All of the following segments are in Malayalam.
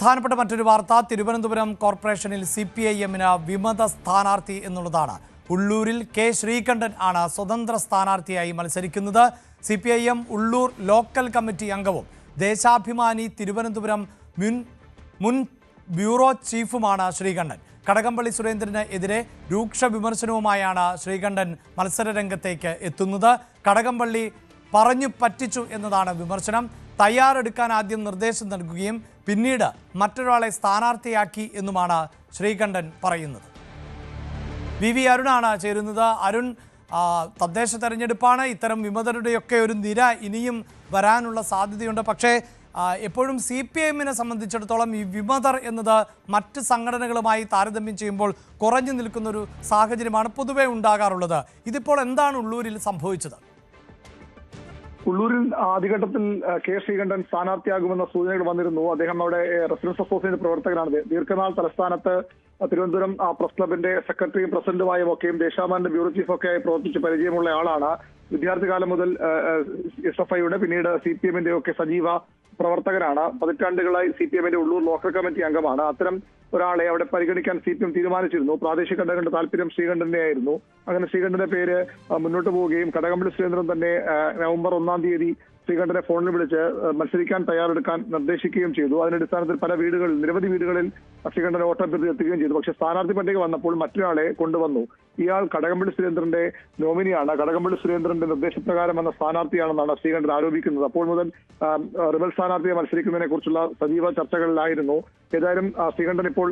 പ്രധാനപ്പെട്ട മറ്റൊരു വാർത്ത തിരുവനന്തപുരം കോർപ്പറേഷനിൽ സി പി ഐ എമ്മിന് വിമത സ്ഥാനാർത്ഥി എന്നുള്ളതാണ്. ഉള്ളൂരിൽ കെ ശ്രീകണ്ഠൻ ആണ് സ്വതന്ത്ര സ്ഥാനാർത്ഥിയായി മത്സരിക്കുന്നത്. C P I M Ulloor local committee അംഗവും. ദേശാഭിമാനി തിരുവനന്തപുരം മുൻ മുൻ ബ്യൂറോ ചീഫുമാണ് ശ്രീകണ്ഠൻ. കടകംപള്ളി സുരേന്ദ്രന് എതിരെ രൂക്ഷ വിമർശനവുമായാണ് ശ്രീകണ്ഠൻ മത്സരരംഗത്തേക്ക് എത്തുന്നത്. കടകംപള്ളി പറഞ്ഞു പറ്റിച്ചു എന്നതാണ് വിമർശനം. തയ്യാറെടുക്കാൻ ആദ്യം നിർദ്ദേശം നൽകുകയും പിന്നീട് മറ്റൊരാളെ സ്ഥാനാർത്ഥിയാക്കി എന്നുമാണ് ശ്രീകണ്ഠൻ പറയുന്നത്. വി വി അരുണാണ് ചേരുന്നത്. അരുൺ തദ്ദേശ തെരഞ്ഞെടുപ്പാണ്. ഇത്തരം വിമതരുടെയൊക്കെ ഒരു നിര ഇനിയും വരാനുള്ള സാധ്യതയുണ്ട്. പക്ഷേ എപ്പോഴും സി പി എമ്മിനെ സംബന്ധിച്ചിടത്തോളം ഈ വിമതർ എന്നത് മറ്റ് സംഘടനകളുമായി താരതമ്യം ചെയ്യുമ്പോൾ കുറഞ്ഞു നിൽക്കുന്നൊരു സാഹചര്യമാണ് പൊതുവെ ഉണ്ടാകാറുള്ളത്. ഇതിപ്പോൾ എന്താണ് ഉള്ളൂരിൽ സംഭവിച്ചത്? ഉള്ളൂരിൽ ആദ്യഘട്ടത്തിൽ കെ ശ്രീകണ്ഠൻ സ്ഥാനാർത്ഥിയാകുമെന്ന സൂചനകൾ വന്നിരുന്നു. അദ്ദേഹം അവിടെ റെസിഡൻസ് അസോസിയേഷൻ പ്രവർത്തകനാണ് ദീർഘനാൾ തലസ്ഥാനത്ത് തിരുവനന്തപുരം പ്രസ് ക്ലബിന്റെ സെക്രട്ടറിയും പ്രസിഡന്റുമായും ഒക്കെയും ദേശാമാന്റെ ബ്യൂറോ ചീഫൊക്കെ പ്രവർത്തിച്ച് പരിചയമുള്ള ആളാണ്. വിദ്യാർത്ഥി കാലം മുതൽ എസ് എഫ് ഐയുടെ പിന്നീട് സി പി എമ്മിന്റെ ഒക്കെ സജീവ പ്രവർത്തകനാണ് പതിറ്റാണ്ടുകളായി സി പി എമ്മിന്റെ ഉള്ളൂർ ലോക്കൽ കമ്മിറ്റി അംഗമാണ്. അത്തരം ഒരാളെ അവിടെ പരിഗണിക്കാൻ സി പി എം തീരുമാനിച്ചിരുന്നു. പ്രാദേശിക ഘടകങ്ങളുടെ താല്പര്യം ശ്രീകണ്ഠനെ ആയിരുന്നു അങ്ങനെ ശ്രീകണ്ഠന്റെ പേര് മുന്നോട്ട് പോവുകയും കടകംപള്ളി സുരേന്ദ്രൻ തന്നെ നവംബർ ഒന്നാം തീയതി ശ്രീകണ്ഠനെ ഫോണിൽ വിളിച്ച് മത്സരിക്കാൻ തയ്യാറെടുക്കാൻ നിർദ്ദേശിക്കുകയും ചെയ്തു. അതിന്റെ അടിസ്ഥാനത്തിൽ പല വീടുകളിൽ നിരവധി വീടുകളിൽ ശ്രീകണ്ഠനെ വോട്ടഭ്യർത്ഥി എത്തുകയും ചെയ്തു. പക്ഷേ സ്ഥാനാർത്ഥി പട്ടിക വന്നപ്പോൾ മറ്റൊരാളെ കൊണ്ടുവന്നു. ഇയാൾ കടകംപള്ളി സുരേന്ദ്രന്റെ നോമിനിയാണ്. കടകംപള്ളി സുരേന്ദ്രന്റെ നിർദ്ദേശപ്രകാരം വന്ന സ്ഥാനാർത്ഥിയാണെന്നാണ് ശ്രീകണ്ഠൻ ആരോപിക്കുന്നത്. അപ്പോൾ മുതൽ റിബൽ സ്ഥാനാർത്ഥിയെ മത്സരിക്കുന്നതിനെ കുറിച്ചുള്ള സജീവ ചർച്ചകളിലായിരുന്നു. ഏതായാലും ശ്രീകണ്ഠൻ ഇപ്പോൾ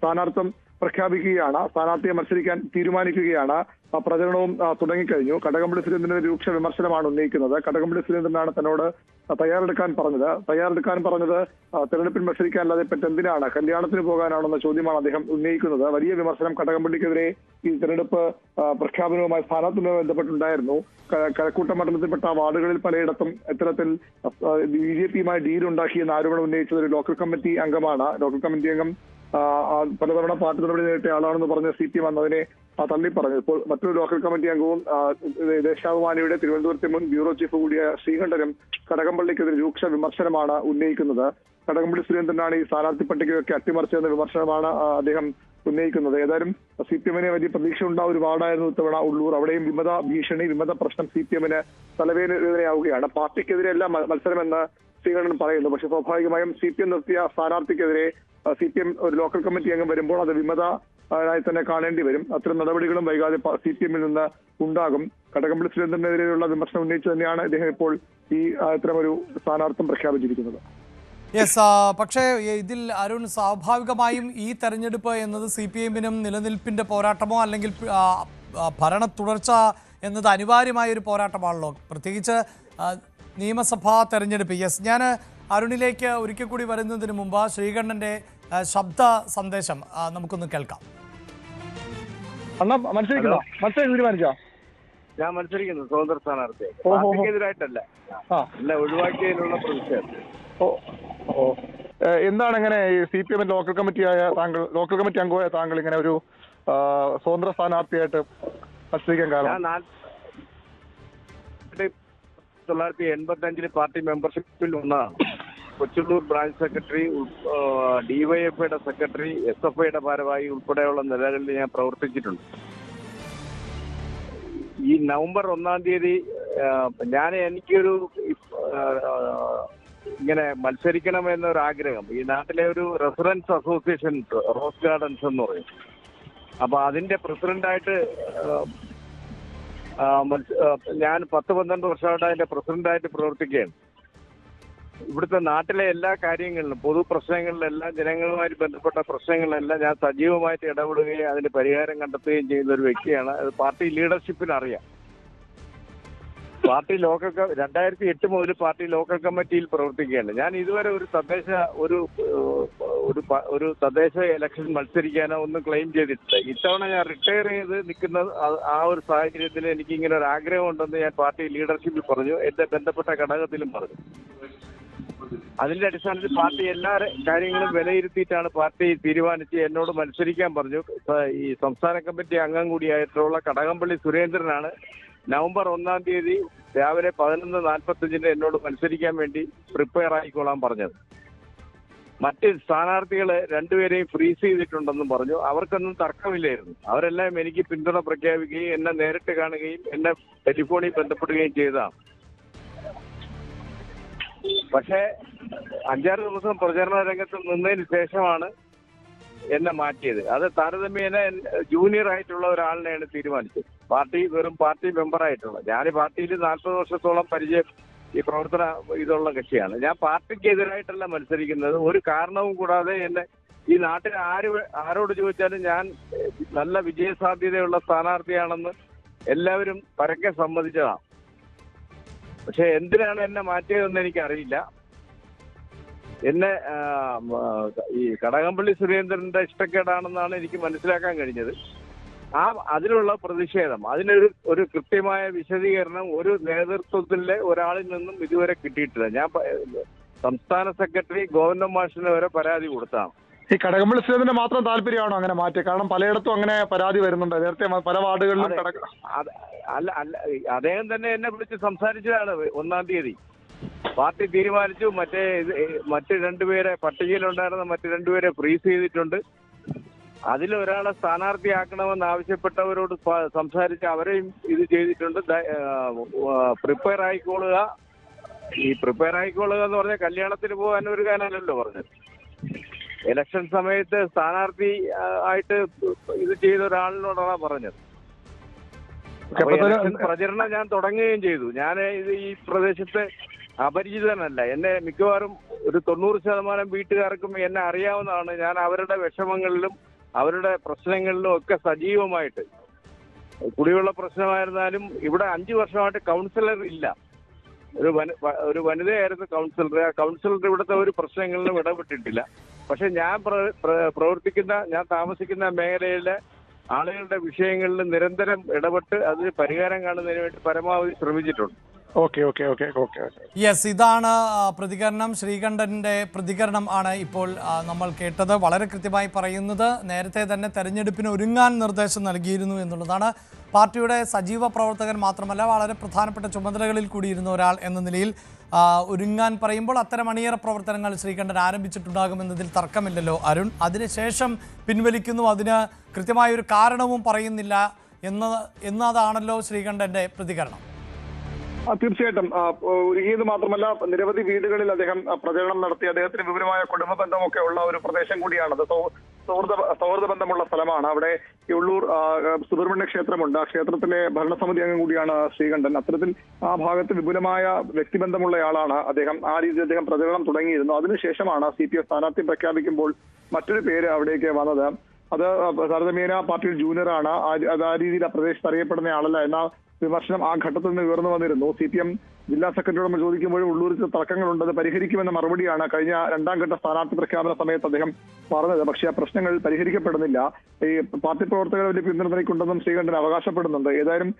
സ്ഥാനാർത്ഥം പ്രഖ്യാപിക്കുകയാണ്. സ്ഥാനാർത്ഥിയെ മത്സരിക്കാൻ തീരുമാനിക്കുകയാണ്. പ്രചരണവും തുടങ്ങിക്കഴിഞ്ഞു. കടകംപള്ളി സുരേന്ദ്രന്റെ രൂക്ഷ വിമർശനമാണ് ഉന്നയിക്കുന്നത്. കടകംപള്ളി സുരേന്ദ്രനാണ് തന്നോട് തയ്യാറെടുക്കാൻ പറഞ്ഞത്. തയ്യാറെടുക്കാൻ പറഞ്ഞത് തെരഞ്ഞെടുപ്പിൽ മത്സരിക്കാനല്ലാതെ പറ്റ് എന്തിനാണ് കല്യാണത്തിന് പോകാനാണെന്ന ചോദ്യമാണ് അദ്ദേഹം ഉന്നയിക്കുന്നത്. വലിയ വിമർശനം കടകംപള്ളിക്കെതിരെ ഈ തെരഞ്ഞെടുപ്പ് പ്രഖ്യാപനവുമായി സ്ഥാനാർത്ഥിയുമായി ബന്ധപ്പെട്ടുണ്ടായിരുന്നു. കഴക്കൂട്ട മണ്ഡലത്തിൽപ്പെട്ട വാർഡുകളിൽ പലയിടത്തും ഇത്തരത്തിൽ ബി ജെ പിയുമായി ഡീൽ ഉണ്ടാക്കിയെന്ന് ആരോപണം ഉന്നയിച്ചത് ഒരു ലോക്കൽ കമ്മിറ്റി അംഗമാണ്. ലോക്കൽ കമ്മിറ്റി അംഗം പലതവണ പാർട്ടി നടപടി നേരിട്ട ആളാണെന്ന് പറഞ്ഞ സി പി എം വന്നതിനെ ആ, തള്ളി പറഞ്ഞു. ഇപ്പോൾ മറ്റൊരു ലോക്കൽ കമ്മിറ്റി അംഗവും ദേശാഭിമാനിയുടെ തിരുവനന്തപുരത്തെ മുൻ ബ്യൂറോ ചീഫ് കൂടിയ ശ്രീകണ്ഠനും കടകംപള്ളിക്കെതിരെ രൂക്ഷ വിമർശനമാണ് ഉന്നയിക്കുന്നത്. കടകംപള്ളി സുരേന്ദ്രനാണ് ഈ സ്ഥാനാർത്ഥി പട്ടികയൊക്കെ അട്ടിമറിച്ചതെന്ന വിമർശനമാണ് അദ്ദേഹം ഉന്നയിക്കുന്നത്. ഏതായാലും സി പി എമ്മിനെ വലിയ പ്രതീക്ഷ ഉണ്ടായ ഒരു വാർഡായിരുന്നു ഇത്തവണ ഉള്ളൂർ. അവിടെയും വിമത ഭീഷണി വിമത പ്രശ്നം സി പി എമ്മിന് തലവേദനയാവുകയാണ്. പാർട്ടിക്കെതിരെയല്ല മത്സരമെന്ന് ശ്രീകണ്ഠൻ പറയുന്നു. പക്ഷെ സ്വാഭാവികമായും സി പി എം നിർത്തിയ സ്ഥാനാർത്ഥിക്കെതിരെ സി പി എം ഒരു ലോക്കൽ കമ്മിറ്റി അംഗം വരുമ്പോൾ അത് വിമത ആയി തന്നെ കാണേണ്ടി വരും. അത്തരം നടപടികളും വൈകാതെ സി പി എമ്മിൽ നിന്ന് ഉണ്ടാകും. കടകംപള്ളി സുരേന്ദ്രനെതിരെയുള്ള വിമർശനം ഉന്നയിച്ചു തന്നെയാണ് ഇദ്ദേഹം ഇപ്പോൾ ഈ ഇത്തരമൊരു സ്ഥാനാർത്ഥം പ്രഖ്യാപിച്ചിരിക്കുന്നത്. യെസ് പക്ഷേ ഇതിൽ അരുൺ സ്വാഭാവികമായും ഈ തെരഞ്ഞെടുപ്പ് എന്നത് സി പി എമ്മിനും നിലനിൽപ്പിന്റെ പോരാട്ടമോ അല്ലെങ്കിൽ ഭരണ തുടർച്ച എന്നത് അനിവാര്യമായ ഒരു പോരാട്ടമാണല്ലോ. പ്രത്യേകിച്ച് നിയമസഭാ തെരഞ്ഞെടുപ്പ്. യെസ് ഞാൻ അരുണിലേക്ക് ഒരിക്കൽ കൂടി വരുന്നതിന് മുമ്പ് ശ്രീകണ്ഠന്റെ ശബ്ദ സന്ദേശം നമുക്കൊന്ന് കേൾക്കാം. അണ്ണാ മത്സരിക്കണോ മത്സരം തീരുമാനിച്ചോ? ഞാൻ മത്സരിക്കുന്നു സ്വതന്ത്ര സ്ഥാനാർത്ഥി. പാർട്ടിക്കെതിരായിട്ടല്ല. ആ. എന്നെ ഒഴിവാക്കിയതിലുള്ള പ്രതിഷേധം. എന്താണ് ഇങ്ങനെ ഈ സി പി എമ്മിന്റെ ലോക്കൽ കമ്മിറ്റിയായ താങ്കൾ ലോക്കൽ കമ്മിറ്റി അംഗമായ താങ്കൾ ഇങ്ങനെ ഒരു സ്വതന്ത്ര സ്ഥാനാർത്ഥിയായിട്ട് മത്സരിക്കാൻ കാരണം? തൊള്ളായിരത്തി എൺപത്തി അഞ്ചിൽ പാർട്ടി മെമ്പർഷിപ്പിൽ ഒന്നാണ്. കൊച്ചുള്ളൂർ ബ്രാഞ്ച് സെക്രട്ടറി ഡിവൈഎഫ്ഐയുടെ സെക്രട്ടറി എസ് എഫ് ഐയുടെ ഭാരവാഹി ഉൾപ്പെടെയുള്ള നിലകളിൽ ഞാൻ പ്രവർത്തിച്ചിട്ടുണ്ട്. ഈ നവംബർ ഒന്നാം തീയതി ഞാൻ എനിക്കൊരു ഇങ്ങനെ മത്സരിക്കണമെന്നൊരു ആഗ്രഹം ഈ നാട്ടിലെ ഒരു റെസിഡൻസ് അസോസിയേഷൻ റോസ് ഗാർഡൻസ് എന്ന് പറയും. അപ്പൊ അതിന്റെ പ്രസിഡന്റായിട്ട് ഞാൻ പത്ത് പന്ത്രണ്ട് വർഷമായിട്ട് അതിന്റെ പ്രസിഡന്റായിട്ട് പ്രവർത്തിക്കുകയാണ്. ഇവിടുത്തെ നാട്ടിലെ എല്ലാ കാര്യങ്ങളിലും പൊതു പ്രശ്നങ്ങളിലെല്ലാം ജനങ്ങളുമായി ബന്ധപ്പെട്ട പ്രശ്നങ്ങളിലെല്ലാം ഞാൻ സജീവമായിട്ട് ഇടപെടുകയും അതിന് പരിഹാരം കണ്ടെത്തുകയും ചെയ്യുന്ന ഒരു വ്യക്തിയാണ്. അത് പാർട്ടി ലീഡർഷിപ്പിന് അറിയാം പാർട്ടി ലോക്കൽ രണ്ടായിരത്തി എട്ട് മുതൽ പാർട്ടി ലോക്കൽ കമ്മിറ്റിയിൽ പ്രവർത്തിക്കുകയാണ്. ഞാൻ ഇതുവരെ ഒരു തദ്ദേശ ഒരു ഒരു ഒരു തദ്ദേശ ഇലക്ഷൻ മത്സരിക്കാനോ ഒന്നും ക്ലെയിം ചെയ്തിട്ടില്ല. ഇത്തവണ ഞാൻ റിട്ടയർ ചെയ്ത് നിൽക്കുന്ന ആ ഒരു സാഹചര്യത്തിൽ എനിക്ക് ഇങ്ങനെ ഒരു ആഗ്രഹം ഉണ്ടെന്ന് ഞാൻ പാർട്ടി ലീഡർഷിപ്പിൽ പറഞ്ഞു. എന്റെ ബന്ധപ്പെട്ട ഘടകത്തിലും പറഞ്ഞു. അതിന്റെ അടിസ്ഥാനത്തിൽ പാർട്ടി എല്ലാ കാര്യങ്ങളും വിലയിരുത്തിയിട്ടാണ് പാർട്ടി തീരുമാനിച്ച് എന്നോട് മത്സരിക്കാൻ പറഞ്ഞു. ഈ സംസ്ഥാന കമ്മിറ്റി അംഗം കൂടിയായിട്ടുള്ള കടകംപള്ളി സുരേന്ദ്രനാണ് നവംബർ ഒന്നാം തീയതി രാവിലെ പതിനൊന്ന് നാൽപ്പത്തഞ്ചിന് എന്നോട് മത്സരിക്കാൻ വേണ്ടി പ്രിപ്പയർ ആയിക്കോളാൻ പറഞ്ഞത്. മറ്റ് സ്ഥാനാർത്ഥികൾ രണ്ടുപേരെയും ഫ്രീസ് ചെയ്തിട്ടുണ്ടെന്നും പറഞ്ഞു. അവർക്കൊന്നും തർക്കമില്ലായിരുന്നു. അവരെല്ലാം എനിക്ക് പിന്തുണ പ്രഖ്യാപിക്കുകയും എന്നെ നേരിട്ട് കാണുകയും എന്നെ ടെലിഫോണിൽ ബന്ധപ്പെടുകയും ചെയ്തതാണ്. പക്ഷേ അഞ്ചാറ് ദിവസം പ്രചരണ രംഗത്ത് നിന്നതിന് ശേഷമാണ് എന്നെ മാറ്റിയത്. അത് താരതമ്യേന ജൂനിയർ ആയിട്ടുള്ള ഒരാളിനെയാണ് തീരുമാനിച്ചത്. പാർട്ടി വെറും പാർട്ടി മെമ്പർ ആയിട്ടുള്ള. ഞാൻ പാർട്ടിയിൽ നാൽപ്പത് വർഷത്തോളം പരിചയം ഈ പ്രവർത്തന ഇതുള്ള കക്ഷിയാണ്. ഞാൻ പാർട്ടിക്ക് എതിരായിട്ടല്ല മത്സരിക്കുന്നത്. ഒരു കാരണവും കൂടാതെ എന്നെ ഈ നാട്ടിൽ ആര് ആരോട് ചോദിച്ചാലും ഞാൻ നല്ല വിജയസാധ്യതയുള്ള സ്ഥാനാർത്ഥിയാണെന്ന് എല്ലാവരും പരക്കെ സമ്മതിച്ചതാണ്. പക്ഷെ എന്തിനാണ് എന്നെ മാറ്റിയതെന്ന് എനിക്കറിയില്ല. എന്നെ ഈ കടകംപള്ളി സുരേന്ദ്രന്റെ ഇഷ്ടക്കേടാണെന്നാണ് എനിക്ക് മനസ്സിലാക്കാൻ കഴിഞ്ഞത്. ആ അതിനുള്ള പ്രതിഷേധം അതിനൊരു ഒരു കൃത്യമായ വിശദീകരണം ഒരു നേതൃത്വത്തിലെ ഒരാളിൽ നിന്നും ഇതുവരെ കിട്ടിയിട്ടില്ല. ഞാൻ സംസ്ഥാന സെക്രട്ടറി ഗോവിന്ദ മാഷിന് വരെ പരാതി കൊടുത്താണ്. ഈ കടകംപള്ളി സുരേന്ദ്രന്റെ മാത്രം താല്പര്യമാണോ അങ്ങനെ മാറ്റി കാരണം പലയിടത്തും അങ്ങനെ പരാതി വരുന്നുണ്ട്. നേരത്തെ പല വാർഡുകളിലും അല്ല അല്ല അദ്ദേഹം തന്നെ എന്നെ വിളിച്ച് സംസാരിച്ചതാണ് ഒന്നാം തീയതി. പാർട്ടി തീരുമാനിച്ചു. മറ്റേ മറ്റു രണ്ടുപേരെ പട്ടികയിലുണ്ടായിരുന്ന മറ്റു രണ്ടുപേരെ ഫ്രീസ് ചെയ്തിട്ടുണ്ട്. അതിൽ അതിലൊരാളെ സ്ഥാനാർത്ഥിയാക്കണമെന്ന് ആവശ്യപ്പെട്ടവരോട് സംസാരിച്ച് അവരെയും ഇത് ചെയ്തിട്ടുണ്ട്. പ്രിപ്പയർ ആയിക്കോളുക ഈ പ്രിപ്പയർ ആയിക്കോളുക എന്ന് പറഞ്ഞാൽ കല്യാണത്തിന് പോകാൻ കാര്യമല്ലല്ലോ പറഞ്ഞത്. ഇലക്ഷൻ സമയത്ത് സ്ഥാനാർത്ഥി ആയിട്ട് ഇത് ചെയ്ത ഒരാളിനോടാണ് പറഞ്ഞത്. പ്രചരണം ഞാൻ തുടങ്ങുകയും ചെയ്തു. ഞാൻ ഇത് ഈ പ്രദേശത്ത് അപരിചിതനല്ല. എന്നെ മിക്കവാറും ഒരു തൊണ്ണൂറ് ശതമാനം വീട്ടുകാർക്കും എന്നെ അറിയാവുന്നതാണ്. ഞാൻ അവരുടെ വിഷമങ്ങളിലും അവരുടെ പ്രശ്നങ്ങളിലും ഒക്കെ സജീവമായിട്ട്. കുടിവെള്ള പ്രശ്നമായിരുന്നാലും ഇവിടെ അഞ്ചു വർഷമായിട്ട് കൗൺസിലർ ഇല്ല. ഒരു ഒരു വനിതയായിരുന്നു കൗൺസിലർ. ആ കൗൺസിലർ ഇവിടുത്തെ ഒരു പ്രശ്നങ്ങളിലും ഇടപെട്ടിട്ടില്ല. പക്ഷെ ഞാൻ പ്ര- പ്ര- പ്രവർത്തിക്കുന്ന ഞാൻ താമസിക്കുന്ന മേഖലയിലെ ആളുകളുടെ വിഷയങ്ങളിൽ നിരന്തരം ഇടപെട്ട് അതിന് പരിഹാരം കാണുന്നതിന് വേണ്ടി പരമാവധി ശ്രമിച്ചിട്ടുണ്ട്. Okay okay okay okay yes ഇതാണ് പ്രതികരണം. ശ്രീകണ്ഠന്റെ പ്രതികരണം ആണ് ഇപ്പോൾ നമ്മൾ കേട്ടത്. വളരെ കൃത്യമായി പറയുന്നത് നേരത്തെ തന്നെ തെരഞ്ഞെടുപ്പിന് ഒരുങ്ങാൻ നിർദ്ദേശം നൽകിയിരുന്നു എന്നുള്ളതാണ്. പാർട്ടിയുടെ സജീവ പ്രവർത്തകൻ മാത്രമല്ല വളരെ പ്രധാനപ്പെട്ട ചുമതലകളിൽ കൂടിയിരുന്ന ഒരാൾ എന്ന നിലയിൽ ഒരുങ്ങാൻ പറയുമ്പോൾ അത്തരം അണിയറ പ്രവർത്തനങ്ങൾ ശ്രീകണ്ഠൻ ആരംഭിച്ചിട്ടുണ്ടാകുമെന്നതിൽ തർക്കമില്ലല്ലോ അരുൺ. അതിനുശേഷം പിൻവലിക്കുന്നു. അതിന് കൃത്യമായൊരു കാരണവും പറയുന്നില്ല എന്ന എന്നതാണല്ലോ ശ്രീകണ്ഠന്റെ പ്രതികരണം. തീർച്ചയായിട്ടും. ഒരുങ്ങിയത് മാത്രമല്ല നിരവധി വീടുകളിൽ അദ്ദേഹം പ്രചരണം നടത്തി. അദ്ദേഹത്തിന് വിപുലമായ കുടുംബ ബന്ധമൊക്കെ ഉള്ള ഒരു പ്രദേശം കൂടിയാണത്. സൗഹൃദ സൗഹൃദ ബന്ധമുള്ള സ്ഥലമാണ്. അവിടെ ഈ ഉള്ളൂർ സുബ്രഹ്മണ്യ ക്ഷേത്രമുണ്ട്. ആ ക്ഷേത്രത്തിലെ ഭരണസമിതി അംഗം കൂടിയാണ് ശ്രീകണ്ഠൻ. അത്തരത്തിൽ ആ ഭാഗത്ത് വിപുലമായ വ്യക്തിബന്ധമുള്ളയാളാണ് അദ്ദേഹം. ആ രീതിയിൽ അദ്ദേഹം പ്രചരണം തുടങ്ങിയിരുന്നു. അതിനുശേഷമാണ് സി പി എം സ്ഥാനാർത്ഥി പ്രഖ്യാപിക്കുമ്പോൾ മറ്റൊരു പേര് അവിടേക്ക് വന്നത്. അത് താരതമ്യേന പാർട്ടിയിൽ ജൂനിയറാണ്. ആ- രീതിയിൽ ആ പ്രദേശത്ത് അറിയപ്പെടുന്ന ആളല്ല. എന്ന വിമർശനം ആ ഘട്ടത്തിൽ നിന്ന് ഉയർന്നു വന്നിരുന്നു. സി പി എം ജില്ലാ സെക്രട്ടറിയോട് ചോദിക്കുമ്പോഴും ഉള്ളൂരിൽ തർക്കങ്ങളുണ്ട്. അത് പരിഹരിക്കുമെന്ന മറുപടിയാണ് കഴിഞ്ഞ രണ്ടാം ഘട്ട സ്ഥാനാർത്ഥി പ്രഖ്യാപന സമയത്ത് അദ്ദേഹം പറഞ്ഞത്. പക്ഷേ ആ പ്രശ്നങ്ങൾ പരിഹരിക്കപ്പെടുന്നില്ല. ഈ പാർട്ടി പ്രവർത്തകർ വലിയ പിന്തുണ തനിക്കുണ്ടെന്നും ശ്രീകണ്ഠൻ അവകാശപ്പെടുന്നുണ്ട്. ഏതായാലും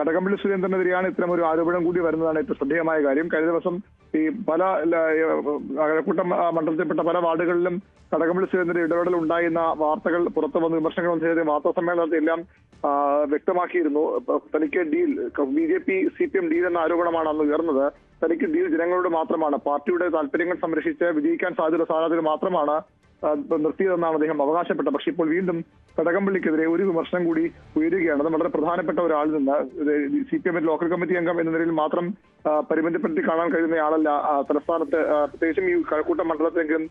കടകംപള്ളി സുരേന്ദ്രനെതിരെയാണ് ഇത്തരം ഒരു ആരോപണം കൂടി വരുന്നതാണ് ഏറ്റവും ശ്രദ്ധേയമായ കാര്യം. കഴിഞ്ഞ ദിവസം ഈ പല അഴക്കൂട്ടം മണ്ഡലത്തിൽപ്പെട്ട പല വാർഡുകളിലും കടകംപള്ളി സുരേന്ദ്രന്റെ ഇടപെടൽ ഉണ്ടായിരുന്ന വാർത്തകൾ പുറത്തു വന്ന് വിമർശനങ്ങൾ വന്നു. ചെയ്ത വാർത്താ ആ, വ്യക്തമാക്കിയിരുന്നു. തനിക്ക് deal B J P C P M deal എന്ന ആരോപണമാണ് അന്ന് ഉയർന്നത്. തനിക്ക് ഡീൽ ജനങ്ങളോട് മാത്രമാണ് പാർട്ടിയുടെ താല്പര്യങ്ങൾ സംരക്ഷിച്ച് വിജയിക്കാൻ സാധ്യത സാധ്യത മാത്രമാണ് നിർത്തിയതെന്നാണ് അദ്ദേഹം അവകാശപ്പെട്ടത്. പക്ഷെ ഇപ്പോൾ വീണ്ടും കടകംപള്ളിക്കെതിരെ ഒരു വിമർശനം കൂടി ഉയരുകയാണ്. അത് വളരെ പ്രധാനപ്പെട്ട ഒരാളിൽ നിന്ന് സി പി എമ്മിന്റെ ലോക്കൽ കമ്മിറ്റി അംഗം എന്ന നിലയിൽ മാത്രം പരിമിതപ്പെടുത്തി കാണാൻ കഴിയുന്ന ആളല്ല തലസ്ഥാനത്ത് പ്രത്യേകിച്ചും ഈ കഴക്കൂട്ടം മണ്ഡലത്തിലെങ്കിലും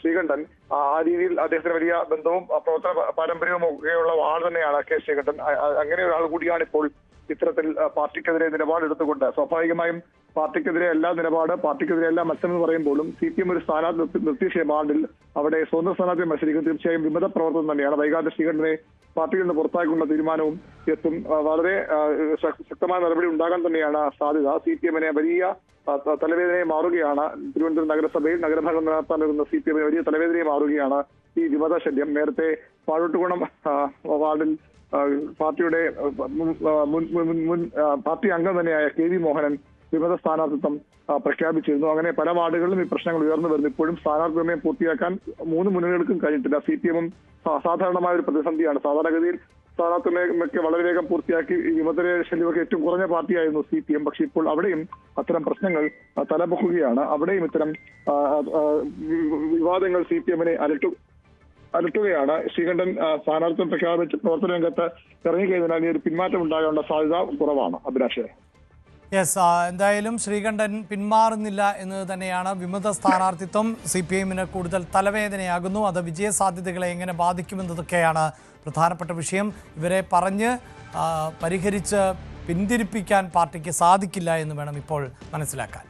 ശ്രീകണ്ഠൻ. ആ രീതിയിൽ അദ്ദേഹത്തിന് വലിയ ബന്ധവും പ്രവർത്തന പാരമ്പര്യവും ഒക്കെയുള്ള ആൾ തന്നെയാണ് കെ ശ്രീകണ്ഠൻ. അങ്ങനെ ഒരാൾ കൂടിയാണ് ഇപ്പോൾ ഇത്തരത്തിൽ പാർട്ടിക്കെതിരെ നിലപാടെടുത്തുകൊണ്ട് സ്വാഭാവികമായും പാർട്ടിക്കെതിരെ എല്ലാ നിലപാട് പാർട്ടിക്കെതിരെ എല്ലാ മത്സരം എന്ന് പറയുമ്പോഴും സി പി എം ഒരു സ്ഥാനാർത്ഥി നിർത്തി- നിർത്തിയ വാർഡിൽ അവിടെ സ്വന്തം സ്ഥാനാർത്ഥി മത്സരിക്കും. തീർച്ചയായും വിമത പ്രവർത്തനം തന്നെയാണ്. വൈകാതെ ശ്രീകണ്ഠനെ പാർട്ടിയിൽ നിന്ന് പുറത്താക്കിയുള്ള തീരുമാനവും എത്തും. വളരെ ശക്തമായ നടപടി ഉണ്ടാകാൻ തന്നെയാണ് സാധ്യത. സി പി എമ്മിനെ വലിയ തലവേദനയെ മാറുകയാണ്. തിരുവനന്തപുരം നഗരസഭയിൽ നഗരഭാഗം നടത്താൻ വരുന്ന സി പി എമ്മിന് വലിയ തലവേദനയെ മാറുകയാണ് ഈ വിമത ശല്യം നേരത്തെ പാഴോട്ടുകുണം വാർഡിൽ പാർട്ടിയുടെ മുൻ പാർട്ടി അംഗം തന്നെയായ കെ വി മോഹനൻ വിമത സ്ഥാനാർത്ഥിത്വം പ്രഖ്യാപിച്ചിരുന്നു. അങ്ങനെ പല വാർഡുകളിലും ഈ പ്രശ്നങ്ങൾ ഉയർന്നു വരുന്നു. ഇപ്പോഴും സ്ഥാനാർത്ഥി നിർണയം പൂർത്തിയാക്കാൻ മൂന്ന് മുന്നണികൾക്കും കഴിഞ്ഞിട്ടില്ല. സി പി എമ്മും സാധാരണമായ ഒരു പ്രതിസന്ധിയാണ്. സാധാരണഗതിയിൽ സ്ഥാനാർത്ഥികളെയൊക്കെ വളരെ വേഗം പൂർത്തിയാക്കി വിമതരെ ശല്യമൊക്കെ ഏറ്റവും കുറഞ്ഞ പാർട്ടിയായിരുന്നു സി പി എം. പക്ഷെ ഇപ്പോൾ അവിടെയും അത്തരം പ്രശ്നങ്ങൾ തലപൊക്കുകയാണ്. അവിടെയും ഇത്തരം വിവാദങ്ങൾ സി പി എമ്മിനെ അലട്ടു അലട്ടുകയാണ്. ശ്രീകണ്ഠൻ സ്ഥാനാർത്ഥ്യം പ്രഖ്യാപിച്ച് പ്രവർത്തന രംഗത്ത് ഇറങ്ങിക്കഴിഞ്ഞാൽ ഈ ഒരു പിന്മാറ്റം ഉണ്ടാകാനുള്ള സാധ്യത കുറവാണ്. അഭിലാഷേ. യെസ് എന്തായാലും ശ്രീകണ്ഠൻ പിന്മാറുന്നില്ല എന്ന് തന്നെയാണ് വിമത സ്ഥാനാർത്ഥിത്വം സി പി എമ്മിന് കൂടുതൽ തലവേദനയാകുന്നു. അത് വിജയസാധ്യതകളെ എങ്ങനെ ബാധിക്കുമെന്നതൊക്കെയാണ് പ്രധാനപ്പെട്ട വിഷയം. ഇവരെ പറഞ്ഞ് പരിഹരിച്ച് പിന്തിരിപ്പിക്കാൻ പാർട്ടിക്ക് സാധിക്കില്ല എന്ന് വേണം ഇപ്പോൾ മനസ്സിലാക്കാൻ.